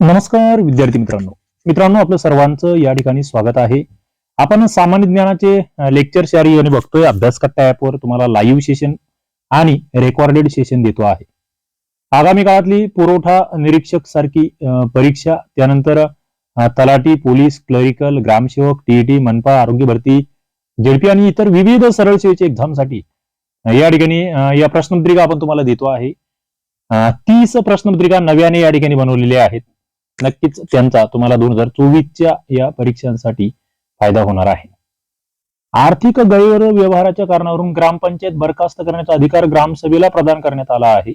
नमस्कार विद्यार्थी मित्रांनो. मित्रांनो आपलं सर्वांचं या ठिकाणी स्वागत आहे. आपण सामान्य ज्ञानाचे लेक्चर शॅरी आणि बघतोय अभ्यास कट्टा ऍपवर तुम्हाला लाईव्ह सेशन आणि रेकॉर्डेड सेशन देतो आहे. आगामी काळातली पुरवठा निरीक्षक सारखी परीक्षा त्यानंतर तलाठी पोलीस क्लरिकल ग्रामसेवक टीईटी मनपा आरोग्य भरती जेडपी आणि इतर विविध सरळ सेवेच्या एक्झामसाठी या ठिकाणी या प्रश्नपत्रिका आपण तुम्हाला देतो आहे. तीस प्रश्नपत्रिका नव्याने या ठिकाणी बनवलेल्या आहेत. नक्कीच त्यांचा तुम्हाला दोन हजार चोवीसच्या या परीक्षांसाठी फायदा होणार आहे. आर्थिक गैरव्यवहाराच्या कारणावरून ग्रामपंचायत बरखास्त करण्याचा अधिकार ग्रामसभेला प्रदान करण्यात आला आहे.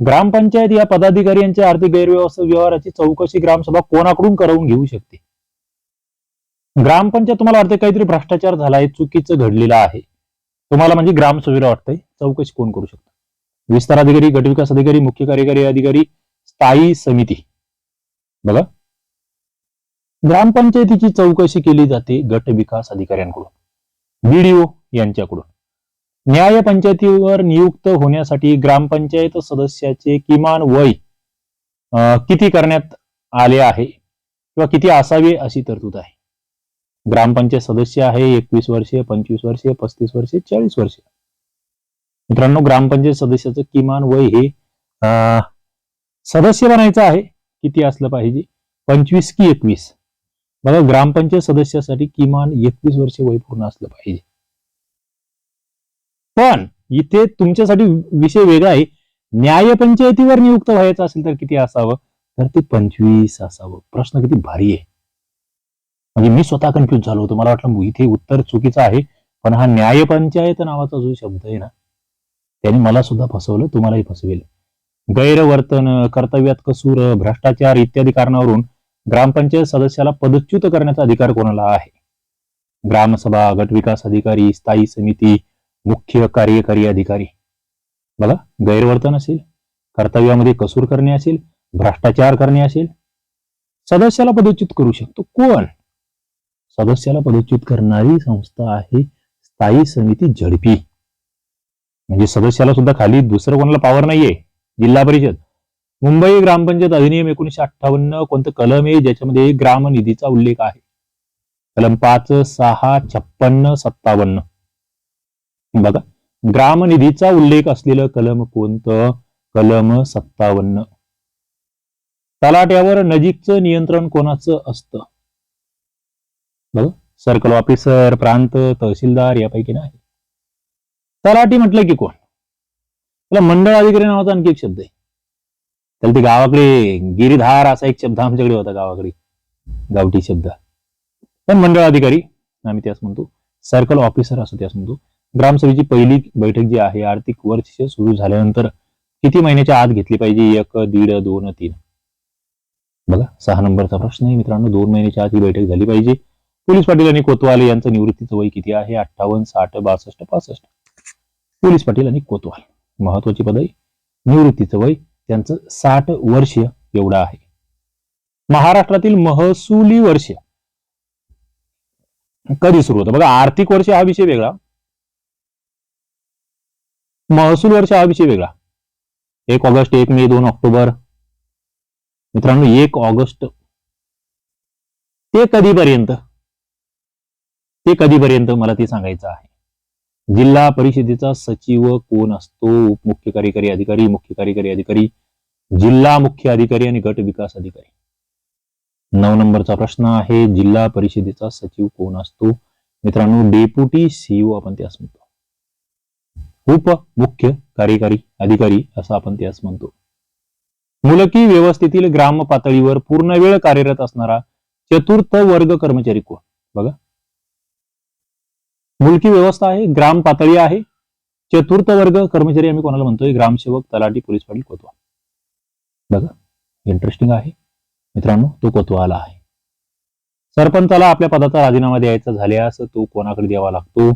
ग्रामपंचायत या पदाधिकारी यांच्या आर्थिक गैरव्यवहाराची चौकशी ग्रामसभा कोणाकडून करवून घेऊ शकते? ग्रामपंचायत तुम्हाला वाटते काहीतरी भ्रष्टाचार झालाय चुकीचं घडलेलं आहे. तुम्हाला म्हणजे ग्रामसभेला वाटतंय चौकशी कोण करू शकतं? विस्तार अधिकारी गटविकास अधिकारी मुख्य कार्यकारी अधिकारी स्थायी समिती. बघा. ग्रामपंचायतीची चौकशी केली जाते गट विकास अधिकाऱ्यांकडून बीडीओ यांच्याकडून. न्याय पंचायतीवर नियुक्त होण्यासाठी ग्रामपंचायत सदस्याचे किमान वय किती करण्यात आले आहे किंवा किती असावे अशी तरतूद आहे. ग्रामपंचायत सदस्य आहे एकवीस वर्षे पंचवीस वर्षे पस्तीस वर्षे चाळीस वर्षे. मित्रांनो ग्रामपंचायत सदस्याचं किमान वय हे सदस्य बनायचं आहे. किती असलं पाहिजे? पंचवीस की एकवीस? बघा ग्रामपंचायत सदस्यासाठी किमान एकवीस वर्ष वय पूर्ण असलं पाहिजे. पण इथे तुमच्यासाठी विषय वेगळा आहे. न्यायपंचायतीवर नियुक्त व्हायचं असेल तर किती असावं? तर ते पंचवीस असावं. प्रश्न किती भारी आहे. म्हणजे मी स्वतः कन्फ्युज झालो होतो. मला वाटलं इथे उत्तर चुकीचं आहे पण हा न्यायपंचायत नावाचा जो शब्द आहे ना त्याने मला सुद्धा फसवलं तुम्हालाही फसवेल. गैरवर्तन कर्तव्यात कसूर भ्रष्टाचार इत्यादी कारणावरून ग्रामपंचायत सदस्याला पदच्युत करण्याचा अधिकार कोणाला आहे? ग्रामसभा गटविकास अधिकारी स्थायी समिती मुख्य कार्यकारी अधिकारी. बघा गैरवर्तन असेल कर्तव्यामध्ये कसूर करणे असेल भ्रष्टाचार करणे असेल सदस्याला पदच्युत करू शकतो कोण? सदस्याला पदच्युत करणारी संस्था आहे स्थायी समिती झडपी. म्हणजे सदस्याला सुद्धा खाली दुसरं कोणाला पावर नाहीये. जिल्हा परिषद. मुंबई ग्रामपंचायत अधिनियम एकोणीशे अठ्ठावन्न कोणतं कलम आहे? ज्याच्यामध्ये ग्राम निधीचा उल्लेख आहे. कलम पाच सहा छप्पन्न सत्तावन्न. बघा ग्राम निधीचा उल्लेख असलेलं कलम कोणतं? कलम सत्तावन्न. तलाट्यावर नजीकचं नियंत्रण कोणाचं असतं? बघा सर्कल ऑफिसर प्रांत तहसीलदार यापैकी नाही. तलाठी म्हटलं की कोण? त्याला मंडळ अधिकारी नावाचा आणखी एक शब्द आहे. त्याला ते गावाकडे गिरीधार असा एक शब्द आमच्याकडे होता गावाकडे. गावठी शब्द. पण मंडळ अधिकारी आम्ही त्यास म्हणतो सर्कल ऑफिसर असं त्यास म्हणतो. ग्रामसभेची पहिली बैठक जी आहे आर्थिक वर्ष सुरू झाल्यानंतर किती महिन्याच्या आत घेतली पाहिजे? एक दीड दोन तीन. बघा सहा नंबरचा प्रश्न आहे मित्रांनो. दोन महिन्याच्या आत ही बैठक झाली पाहिजे. पोलीस पाटील आणि कोतवाल यांचं निवृत्तीचं वय किती आहे? अठ्ठावन्न साठ बासष्ट पासष्ट. पोलीस पाटील आणि कोतवाल. महत्वाची पद. आहे निवृत्तीचं वय त्यांचं साठ वर्ष एवढं आहे. महाराष्ट्रातील महसुली वर्ष. कधी सुरू होतं? बघा आर्थिक वर्ष हा विषय वेगळा. महसूल वर्ष हा विषय वेगळा. एक ऑगस्ट एक मे दोन ऑक्टोबर. मित्रांनो एक ऑगस्ट. ते कधीपर्यंत? ते कधीपर्यंत? मला ते सांगायचं आहे. जिल्हा परिषदेचा सचिव कोण असतो? उपमुख्य कार्यकारी अधिकारी मुख्य कार्यकारी अधिकारी जिल्हा मुख्य अधिकारी आणि गट विकास अधिकारी. नऊ नंबरचा प्रश्न आहे जिल्हा परिषदेचा सचिव कोण असतो? मित्रांनो डेप्युटी सीईओ आपण त्यास म्हणतो. उप मुख्य कार्यकारी अधिकारी असं आपण त्यास म्हणतो. मुलकी व्यवस्थेतील ग्राम पातळीवर पूर्ण वेळ कार्यरत असणारा चतुर्थ वर्ग कर्मचारी कोण? बघा मुलकी व्यवस्था आहे ग्राम पातळी आहे. चतुर्थ वर्ग कर्मचारी आम्ही कोणाला म्हणतोय? ग्रामसेवक तलाठी पोलीस पाटील कोतवाल. बघा इंटरेस्टिंग आहे. मित्रांनो तो कोतवाल आहे. सरपंचाला आपल्या पदाचा राजीनामा द्यायचा झाल्यास तो कोणाकडे द्यावा लागतो?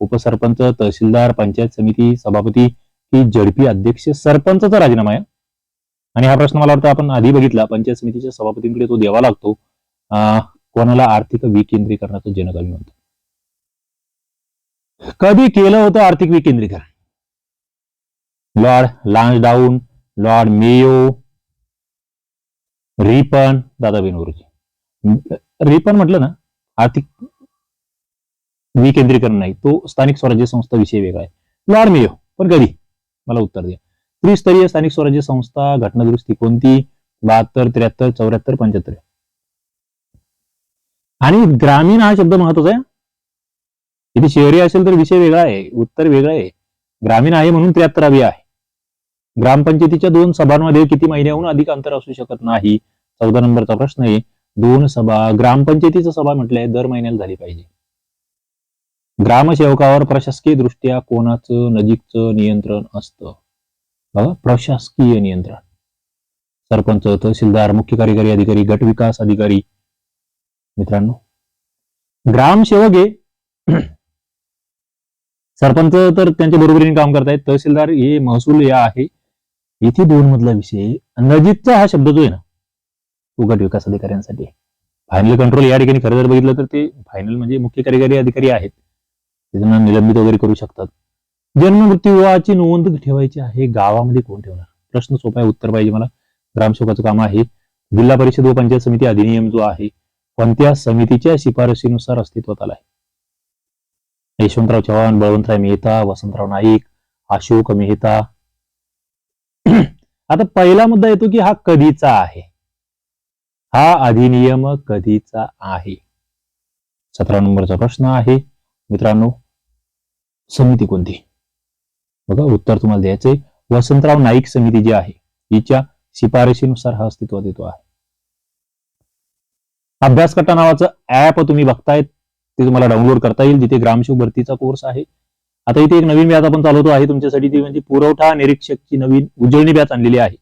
उपसरपंच तहसीलदार पंचायत समिती सभापती की झडपी अध्यक्ष सरपंचाचा राजीनामा आहे. आणि हा प्रश्न मला वाटतं आपण आधी बघितला पंचायत समितीच्या सभापतींकडे तो द्यावा लागतो. कोणाला आर्थिक विकेंद्रीकरणाचं जनक आम्ही म्हणतो. कधी केलं होतं आर्थिक विकेंद्रीकरण? Lord Lansdowne lord Mayo Ripon दादा बेनवरची रिपन म्हटलं ना आर्थिक विकेंद्रीकरण नाही तो स्थानिक स्वराज्य संस्था विषय वेगळा आहे. लॉर्ड मेयो पण कधी? मला उत्तर द्या. त्रिस्तरीय स्थानिक स्वराज्य संस्था घटनादुरुस्ती कोणती? बहात्तर त्र्याहत्तर चौऱ्याहत्तर पंच्याहत्तर. आणि ग्रामीण हा शब्द महत्त्वाचा आहे. इथे शहरी असेल तर विषय वेगळा आहे उत्तर वेगळा आहे. ग्रामीण आहे म्हणून त्र्याहत्तरावी आहे. ग्रामपंचायतीच्या दोन सभांमध्ये किती महिन्याहून अधिक अंतर असू शकत नाही? चौदा नंबरचा प्रश्न आहे. दोन सभा ग्रामपंचायतीचं सभा म्हटलंय दर महिन्याला झाली पाहिजे. ग्रामसेवकावर प्रशासकीय दृष्ट्या कोणाचं नजीकचं नियंत्रण असतं? बघा प्रशासकीय नियंत्रण. सरपंच तहसीलदार मुख्य कार्यकारी अधिकारी गट विकास अधिकारी. मित्रांनो ग्रामसेवक हे सरपंच तर त्यांच्या बरोबरीने काम करतायत. तहसीलदार हे महसूल या आहे. इथे दोन मधला विषय. अंदाजितचा हा शब्द जो आहे ना तो गट विकास अधिकाऱ्यांसाठी. फायनल कंट्रोल या ठिकाणी खरं जर बघितलं तर ते फायनल म्हणजे मुख्य कार्यकारी अधिकारी आहेत. त्यांना निलंबित वगैरे करू शकतात. जन्म मृत्यू नोंद ठेवायची आहे. गावामध्ये कोण ठेवणार? प्रश्न सोपा आहे उत्तर पाहिजे मला. ग्रामसेवकाचं काम आहे. जिल्हा परिषद व पंचायत समिती अधिनियम जो आहे कोणत्या समितीच्या शिफारशीनुसार अस्तित्वात आला आहे यशवंतराव चव्हाण बळवंतराव मेहता वसंतराव नाईक अशोक मेहता. आता पहिला मुद्दा येतो की हा कधीचा आहे? हा अधिनियम कधीचा आहे? सतरा नंबरचा प्रश्न आहे. मित्रांनो समिती कोणती? बघा उत्तर तुम्हाला द्यायचंय. वसंतराव नाईक समिती जी आहे हिच्या शिफारशीनुसार हा अस्तित्वात येतो आहे. अभ्यासकटा नावाचं ऍप तुम्ही बघतायत. ते तुम्हाला डाउनलोड करता येईल जिथे ग्रामशिव भरतीचा कोर्स आहे. आता इथे एक नवीन बॅच आपण चालवतो आहे तुमच्यासाठी ती म्हणजे पुरवठा निरीक्षकची नवीन उजळणी बॅच आणलेली आहे.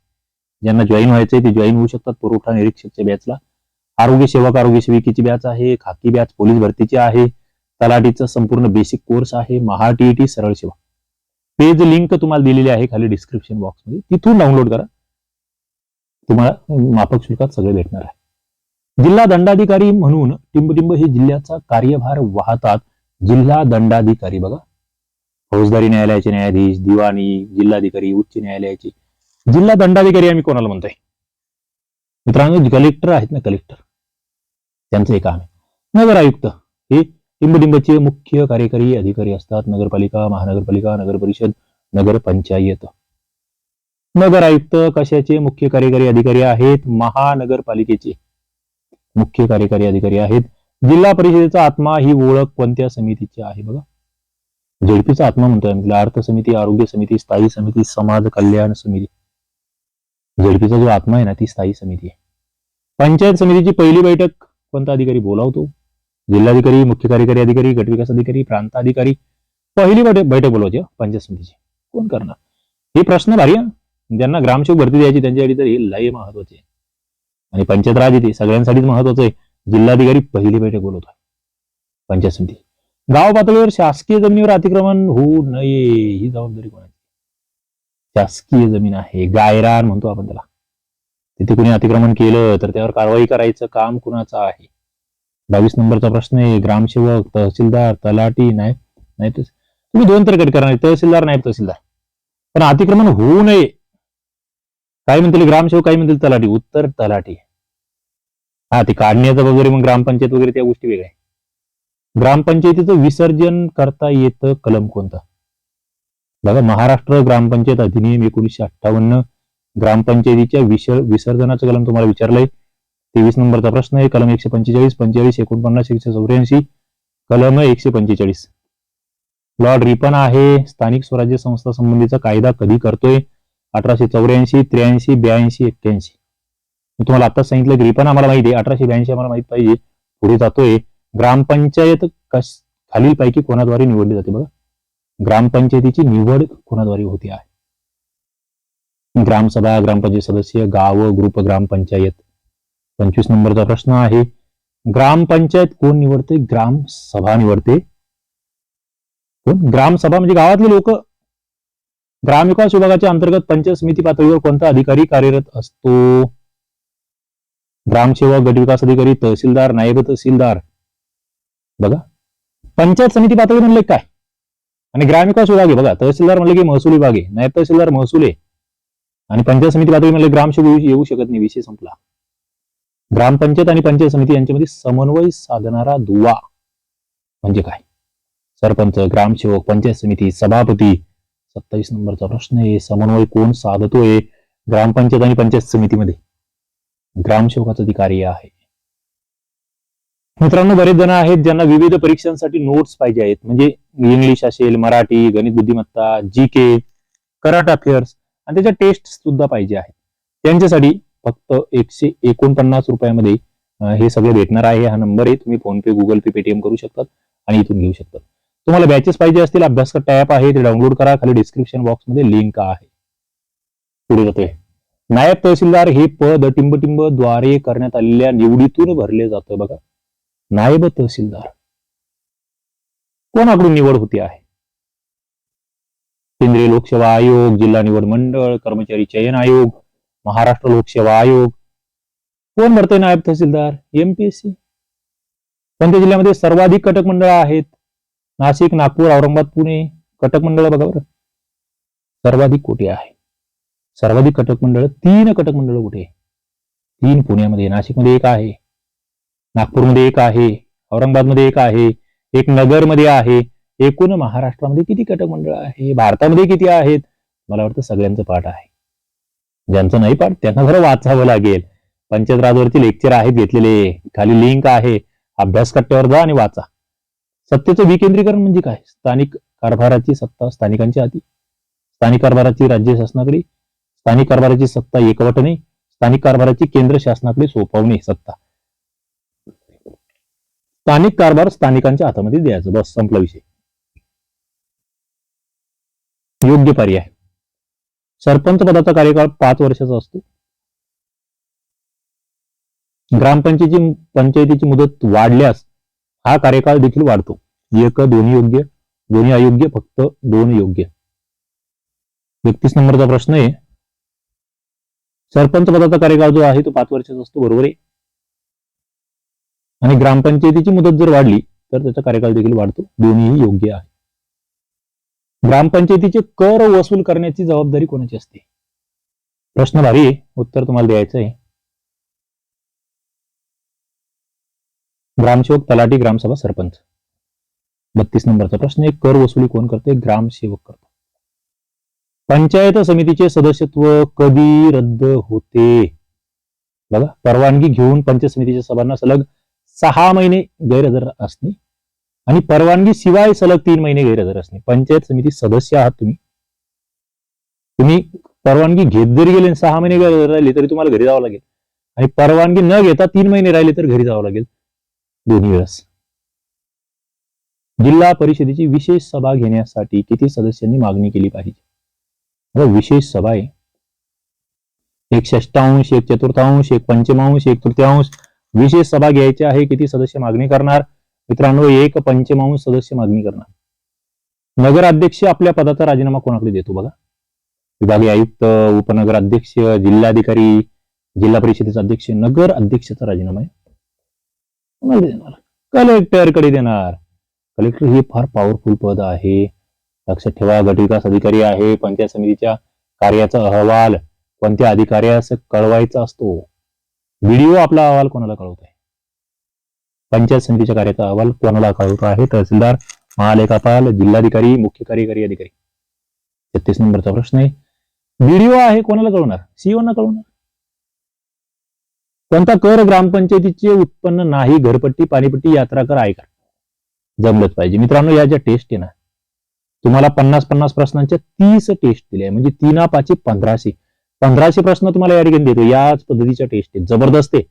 ज्यांना जॉईन व्हायचंय ते जॉईन होऊ शकतात पुरवठा निरीक्षकच्या बॅचला आरोग्य सेवक आरोग्य सेविकेची बॅच आहे खाकी बॅच पोलीस भरतीची आहे तलाठीचा संपूर्ण बेसिक कोर्स आहे महा टीईटी सरळ सेवा. पेज लिंक तुम्हाला दिलेली आहे खाली डिस्क्रिप्शन बॉक्समध्ये तिथून डाउनलोड करा. तुम्हाला माफक शुल्कात सगळे भेटणार आहे. जिल्हा दंडाधिकारी म्हणून टिंबटिंब हे जिल्ह्याचा कार्यभार वाहतात जिल्हा दंडाधिकारी. बघा फौजदारी न्यायालयाचे न्यायाधीश दिवाणी जिल्हाधिकारी उच्च न्यायालयाचे. जिल्हा दंडाधिकारी आम्ही कोणाला म्हणतोय? मित्रांनो कलेक्टर आहेत ना कलेक्टर त्यांचं एक काम आहे नगर आयुक्त हे टिंबटिंबचे मुख्य कार्यकारी अधिकारी असतात. नगरपालिका महानगरपालिका नगर परिषद नगर पंचायत. नगर आयुक्त कशाचे मुख्य कार्यकारी अधिकारी आहेत? महानगरपालिकेचे. मुख्य कार्यकारी अधिकारी आहेत. जिल्हा परिषदेचा आत्मा ही ओळख कोणत्या समितीची आहे बघा? झेडपीचा आत्मा म्हणतोय म्हटलं अर्थ समिती आरोग्य समिती स्थायी समिती समाज कल्याण समिती. झेडपीचा जो आत्मा आहे ना ती स्थायी समिती आहे. पंचायत समितीची पहिली बैठक कोणता अधिकारी बोलावतो? जिल्हाधिकारी मुख्य कार्यकारी अधिकारी गटविकास अधिकारी प्रांत अधिकारी पहिली बैठक बैठक बोलवायची पंचायत समितीची. कोण करणार? हे प्रश्न भारी ज्यांना ग्रामसेवक भरती द्यायची त्यांच्यासाठी तर हे लय महत्त्वाचे आहे. आणि पंचायत राज येते सगळ्यांसाठीच महत्वाचं आहे. जिल्हाधिकारी पहिली बैठक बोलवतोय पंचायत समिती. गाव पातळीवर शासकीय जमिनीवर अतिक्रमण होऊ नये ही जबाबदारी कोणाची? शासकीय जमीन आहे. गायरान म्हणतो आपण त्याला. तिथे कुणी अतिक्रमण केलं तर त्यावर कारवाई करायचं काम कुणाचं आहे? बावीस नंबरचा प्रश्न आहे. ग्रामसेवक तहसीलदार तलाटी नायब नायब तुम्ही दोन तर कट करणार तहसीलदार नायब तहसीलदार. पण अतिक्रमण होऊ नये. काय म्हणतील ग्रामसेवक काय म्हणतील तलाठी. उत्तर तलाठी. हा ते काढण्याचं वगैरे मग ग्रामपंचायत वगैरे त्या गोष्टी वेगळ्या ग्रामपंचायतीचं विसर्जन करता येतं कलम कोणतं? बघा महाराष्ट्र ग्रामपंचायत अधिनियम एकोणीसशे अठ्ठावन्न ग्रामपंचायतीच्या विसर विसर्जनाचं कलम तुम्हाला विचारलंय. तेवीस नंबरचा प्रश्न आहे. कलम एकशे पंचेचाळीस पंचेचाळीस एकोणपन्नास एकशे चौऱ्याऐंशी कलम एकशे पंचेचाळीस. लॉर्ड रिपन आहे. स्थानिक स्वराज्य संस्था संबंधीचा कायदा कधी करतोय? अठराशे चौऱ्याऐंशी त्र्याऐंशी ब्याऐंशी एक्क्याऐंशी. मी तुम्हाला आता सांगितलं की रिपन आम्हाला माहिती आहे अठराशे ब्याऐंशी आम्हाला माहीत पाहिजे. पुढे जातोय ग्रामपंचायत कश खालील पैकी कोणाद्वारे निवडली जाते बघा. ग्रामपंचायतीची निवड कोणाद्वारे होते आहे? ग्रामसभा ग्रामपंचायत सदस्य गाव ग्रुप ग्रामपंचायत. पंचवीस नंबरचा प्रश्न आहे ग्रामपंचायत कोण निवडते? ग्रामसभा निवडते. कोण? ग्रामसभा म्हणजे गावातले लोक. ग्रामविकास विभागाच्या अंतर्गत पंचायत समिती पातळीवर कोणता अधिकारी कार्यरत असतो? ग्रामसेवक गटविकास अधिकारी तहसीलदार नायब तहसीलदार. बघा. पंचायत समिती पातळी म्हणले काय? आणि ग्रामविकास विभाग आहे बघा. तहसीलदार म्हणले की महसूल विभाग आहे नायब तहसीलदार महसूल आहे. आणि पंचायत समिती पातळी म्हणले ग्रामसेवक येऊ शकत नाही विषय संपला. ग्रामपंचायत आणि पंचायत समिती यांच्यामध्ये समन्वय साधणारा दुवा म्हणजे काय? सरपंच ग्रामसेवक पंचायत समिती सभापती सत्तावीस नंबरचा प्रश्न आहे. समन्वय कोण साधतोय? ग्रामपंचायत आणि पंचायत समितीमध्ये. ग्रामसेवकाचं ती कार्य आहे. मित्रांनो बरेच जण आहेत ज्यांना विविध परीक्षांसाठी नोट्स पाहिजे आहेत. म्हणजे इंग्लिश असेल मराठी गणित बुद्धिमत्ता जी के करंट अफेअर्स आणि त्याच्या टेस्ट सुद्धा पाहिजे आहेत. त्यांच्यासाठी फक्त एकशे एकोणपन्नास रुपयामध्ये हे सगळे भेटणार आहे. हा नंबर आहे. तुम्ही PhonePe Google Pay Paytm करू शकतात आणि इथून घेऊ शकतात. तुम्हाला बॅचेस पाहिजे असतील अभ्यास टॅप आहे ते डाउनलोड करा. खाली डिस्क्रिप्शन बॉक्समध्ये लिंक आहे. पुढे जातोय नायब तहसीलदार हे पद टिंबटिंबद्वारे करण्यात आलेल्या निवडीतून भरले जातं बघा. नायब तहसीलदार. कोणाकडून निवड होते आहे? केंद्रीय लोकसेवा आयोग जिल्हा निवड मंडळ कर्मचारी चयन आयोग महाराष्ट्र लोकसेवा आयोग. कोण भरतोय नायब तहसीलदार? एमपीएससी कोणत्या जिल्ह्यामध्ये सर्वाधिक कटक मंडळ आहेत? नाशिक नागपूर औरंगाबाद पुणे कटक मंडळ बघा बरं. सर्वाधिक कुठे आहे? सर्वाधिक कटक मंडळ तीन कटक मंडळ कुठे? तीन पुण्यामध्ये. नाशिकमध्ये एक आहे नागपूरमध्ये एक आहे औरंगाबादमध्ये एक आहे एक नगरमध्ये आहे एकूण महाराष्ट्रामध्ये किती कटक मंडळ आहे? भारतामध्ये किती आहेत? मला वाटतं सगळ्यांचं पाठ आहे. ज्यांचं नाही पाठ त्यांना खरं वाचावं लागेल. पंचायत राजवरती लेक्चर आहेत घेतलेले. खाली लिंक आहे. अभ्यास कट्ट्यावर जा आणि वाचा. सत्तेचं विकेंद्रीकरण म्हणजे काय? स्थानिक कारभाराची सत्ता स्थानिकांच्या हाती स्थानिक कारभाराची राज्य शासनाकडे स्थानिक कारभाराची सत्ता एकवटणे स्थानिक कारभाराची केंद्र शासनाकडे सोपवणे सत्ता. स्थानिक कारभार स्थानिकांच्या हातामध्ये द्यायचं. बस संपला विषय. योग्य पर्याय. सरपंच पदाचा कार्यकाळ पाच वर्षाचा असतो. ग्रामपंचायतीची पंचायतीची मुदत वाढल्यास हा कार्यकाळ देखील वाढतो. एक दोन्ही योग्य दोन्ही अयोग्य फक्त दोन योग्य. एकतीस नंबरचा प्रश्न आहे. सरपंच पदाचा कार्यकाळ जो आहे तो पाच वर्षाचा असतो बरोबर आहे? आणि ग्रामपंचायतीची मुदत जर वाढली तर त्याचा कार्यकाळ देखील वाढतो. दोन्हीही योग्य आहे. ग्रामपंचायतीचे कर वसूल करण्याची जबाबदारी कोणाची असते? प्रश्न भारी आहे. उत्तर तुम्हाला द्यायचं आहे. ग्रामसेवक तलाठी ग्रामसभा सरपंच. बत्तीस नंबरचा प्रश्न एक कर वसुली कोण करते? ग्रामसेवक करतो पंचायत समितीचे सदस्यत्व कधी रद्द होते? बघा परवानगी घेऊन पंचायत समितीच्या सभांना सलग सहा महिने गैरहजर असणे आणि परवानगी शिवाय सलग तीन महिने गैरहजर असणे. पंचायत समिती सदस्य आहात तुम्ही. तुम्ही परवानगी घेत जरी गेले आणि सहा महिने गैरहजर राहिले तरी तुम्हाला घरी जावं लागेल. आणि परवानगी न घेता तीन महिने राहिले तर घरी जावं लागेल. दोन्ही वेळेस. जिल्हा परिषदेची विशेष सभा घेण्यासाठी किती सदस्यांनी मागणी केली पाहिजे? आता विशेष सभा आहे. एक षष्टांश एक चतुर्थांश एक पंचमांश एक तृतीयांश विशेष सभा घ्यायची आहे किती सदस्य मागणी करणार? मित्रांनो एक पंचमांश सदस्य मागणी करणार. नगराध्यक्ष आपल्या पदाचा राजीनामा कोणाकडे देतो बघा? विभागीय आयुक्त उपनगराध्यक्ष जिल्हाधिकारी जिल्हा परिषदेचा अध्यक्ष नगर अध्यक्षाचा राजीनामा आहे. कोणाला देणार. कलेक्टरकडे देणार. कलेक्टर हे फार पॉवरफुल पद आहे. लक्षात ठेवा गट विकास अधिकारी आहे पंचायत समितीच्या कार्याचा अहवाल कोणत्या अधिकाऱ्यास कळवायचा असतो? व्हिडिओ आपला अहवाल कोणाला कळवत आहे पंचायत समितीच्या कार्याचा अहवाल कोणाला कळवतो आहे? तहसीलदार महालेखापाल जिल्हाधिकारी मुख्य कार्यकारी अधिकारी. छत्तीस नंबरचा प्रश्न आहे. व्हिडिओ आहे कोणाला कळवणार? सीओ ना कळवणार? कोणता कर ग्रामपंचायतीचे उत्पन्न नाही घरपट्टी पाणीपट्टी यात्रा कर आयकर. जमलंच पाहिजे. मित्रांनो या ज्या टेस्ट आहे ना तुम्हाला पन्नास पन्नास प्रश्नांच्या तीस टेस्ट दिल्या म्हणजे तीना पाची पंधराशे. पंधराशे प्रश्न तुम्हाला या ठिकाणी देतो. याच पद्धतीच्या टेस्ट आहेत. जबरदस्त आहे.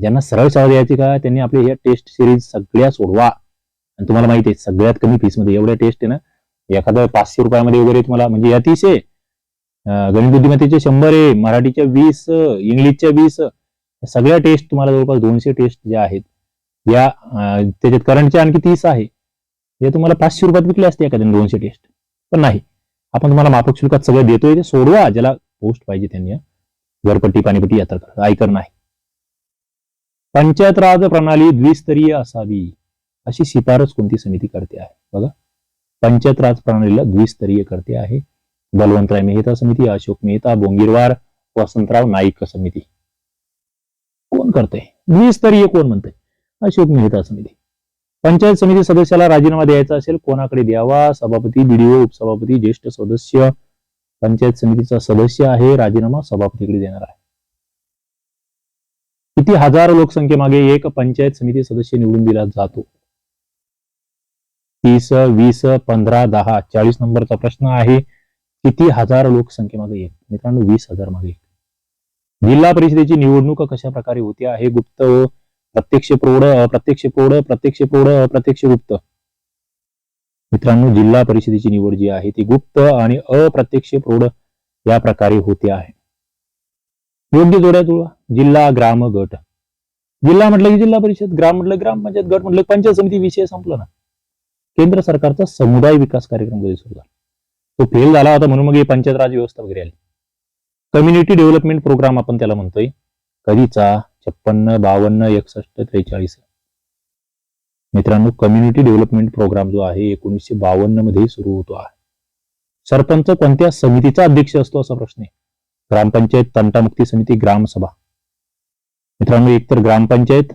ज्यांना सरळ सेवा द्यायची का त्यांनी आपली या टेस्ट सिरीज सगळ्या सोडवा. आणि तुम्हाला माहिती आहे सगळ्यात कमी फीसमध्ये एवढ्या टेस्ट आहे ना एखाद्या पाचशे रुपयामध्ये वगैरे तुम्हाला म्हणजे या तीस आहे गणित बुद्धिमत्तेचे शंभर आहे मराठीच्या वीस इंग्लिशच्या वीस सगळ्या टेस्ट तुम्हाला जवळपास दोनशे टेस्ट ज्या आहेत या त्याच्यात करंटच्या आणखी तीस आहे. हे तुम्हाला पाचशे रुपयात विकले असते एखाद्या दोनशे टेस्ट पण नाही. आपण तुम्हाला माफक शुल्कात सगळं देतोय ते सोडवा ज्याला पोस्ट पाहिजे त्यांनी. वरपट्टी घरपट्टी पाणीपट्टी यात्रा आयकर नाही. पंचायत राज प्रणाली द्विस्तरीय असावी अशी शिफारस कोणती समिती करते आहे? बघा. पंचायत राज प्रणालीला द्विस्तरीय करते आहे. बलवंतराय मेहता समिती अशोक मेहता बोंगीरवार वसंतराव नाईक समिती. कोण करते द्विस्तरीय कोण म्हणते अशोक मेहता समिती. पंचायत समिती सदस्याला राजीनामा द्यायचा असेल कोणाकडे द्यावा? सभापती बीडीओ उपसभापती ज्येष्ठ सदस्य. पंचायत समितीचा सदस्य आहे राजीनामा सभापतीकडे देणार आहे. किती हजार लोकसंख्येमागे एक पंचायत समिती सदस्य निवडून दिला जातो? तीस वीस पंधरा दहा चाळीस नंबरचा प्रश्न आहे. किती हजार लोकसंख्येमागे एक? मित्रांनो वीस हजार मागे एक. जिल्हा परिषदेची निवडणूक कशा प्रकारे होती? आहे गुप्त व प्रत्यक्ष प्रौढ अप्रत्यक्ष प्रौढ प्रत्यक्ष प्रौढ अप्रत्यक्ष गुप्त? मित्रांनो जिल्हा परिषदेची निवड जी आहे ती गुप्त आणि अप्रत्यक्ष प्रौढ या प्रकारे होते आहे. योग्य जोड्या जुळवा. जिल्हा ग्राम गट. जिल्हा म्हटलं की जिल्हा परिषद ग्राम म्हटलं ग्रामपंचायत गट म्हटलं पंचायत समिती विषय संपला ना. केंद्र सरकारचा समुदाय विकास कार्यक्रम कधी सुरू झाला. तो फेल झाला होता म्हणून मग हे पंचायत राज व्यवस्था वगैरे आली. कम्युनिटी डेव्हलपमेंट प्रोग्राम आपण त्याला म्हणतोय. कधीचा? छप्पन्न बावन्न एकसष्ट त्रेचाळीस. मित्रांनो कम्युनिटी डेव्हलपमेंट प्रोग्राम जो आहे एकोणीसशे बावन्नमध्ये सुरू होतो आहे. सरपंच कोणत्या समितीचा अध्यक्ष असतो असा प्रश्न आहे. ग्रामपंचायत तंटामुक्ती समिती ग्रामसभा मित्रांनो एकतर ग्रामपंचायत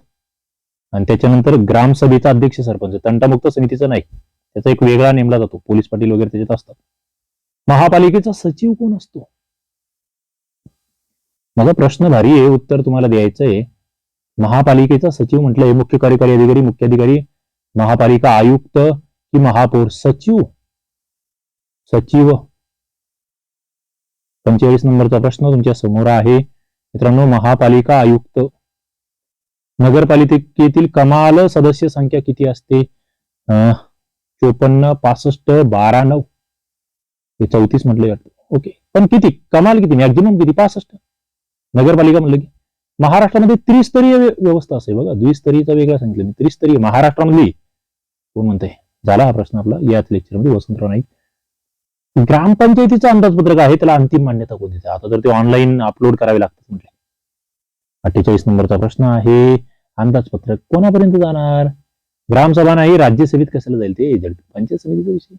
आणि त्याच्यानंतर ग्रामसभेचा अध्यक्ष सरपंच. तंटामुक्त समितीचा नाही. त्याचा एक वेगळा नेमला जातो. पोलीस पाटील वगैरे त्याच्यात असतात. महापालिकेचा सचिव कोण असतो? माझा प्रश्न भारी आहे उत्तर तुम्हाला द्यायचं आहे. महापालिकेचा सचिव म्हटलंय मुख्य कार्यकारी अधिकारी मुख्याधिकारी महापालिका आयुक्त की महापौर सचिव? सचिव. पंचेचाळीस नंबरचा प्रश्न तुमच्यासमोर आहे. मित्रांनो महापालिका आयुक्त. नगरपालिकेतील कमाल सदस्य संख्या किती असते? चोपन्न पासष्ट बारा नऊ. हे चौतीस म्हटले जाते ओके. पण किती? कमाल किती? मॅक्झिमम किती? पासष्ट? नगरपालिका म्हटलं की महाराष्ट्रामध्ये त्रिस्तरीय व्यवस्था असते बघा. द्विस्तरीयचा वेगळा सांगितलं मी. त्रिस्तरीय महाराष्ट्रामधली. कोण म्हणते झाला हा प्रश्न आपला. याच लेक्चरमध्ये वसंतराव नाईक. ग्रामपंचायतीचं अंदाजपत्रक आहे त्याला अंतिम मान्यता कोण देते? आता तर ते ऑनलाईन अपलोड करावे लागतात म्हटले. अठ्ठेचाळीस नंबरचा प्रश्न आहे. अंदाजपत्रक कोणापर्यंत जाणार? ग्रामसभा नाही राज्यसभेत कशाला जाईल ते? पंचायत समितीचा विषय.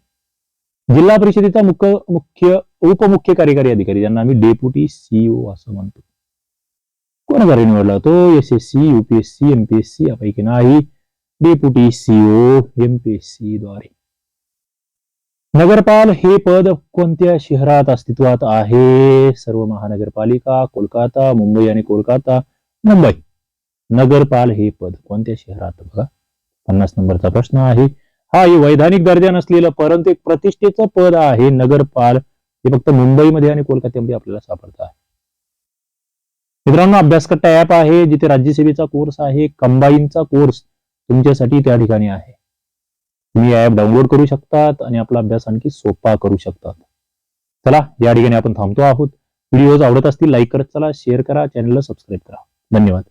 जिल्हा परिषदेचा मुख्य मुख्य उपमुख्य कार्यकारी अधिकारी ज्यांना आम्ही डेप्युटी सीईओ असं म्हणतो. कोणाद्वारे निवडला तो S S C UPSC MPSC यापैकी नाही. डेप्युटी सीईओ एमपीएससी द्वारे. नगरपाल हे पद कोणत्या शहरात अस्तित्वात आहे? सर्व महानगरपालिका कोलकाता मुंबई आणि कोलकाता मुंबई. नगरपाल हे पद कोणत्या शहरात? बघा पन्नास नंबरचा प्रश्न आहे. हा हे वैधानिक दर्जा नसलेलं परंतु एक प्रतिष्ठेचं पद आहे नगरपाल. हे फक्त मुंबईमध्ये आणि कोलकात्यामध्ये आपल्याला सापडतं आहे. मित्रांनो अभ्यासकट्टा ऍप आहे जिथे राज्यसेवेचा कोर्स आहे कंबाईनचा कोर्स तुमच्यासाठी त्या ठिकाणी आहे. तुम्ही ऍप डाउनलोड करू शकतात आणि आपला अभ्यास आणखी सोपा करू शकतात. चला या ठिकाणी आपण थांबतो आहोत. व्हिडिओज आवडत असतील लाईक करत चला शेअर करा चॅनलला सबस्क्राईब करा. धन्यवाद.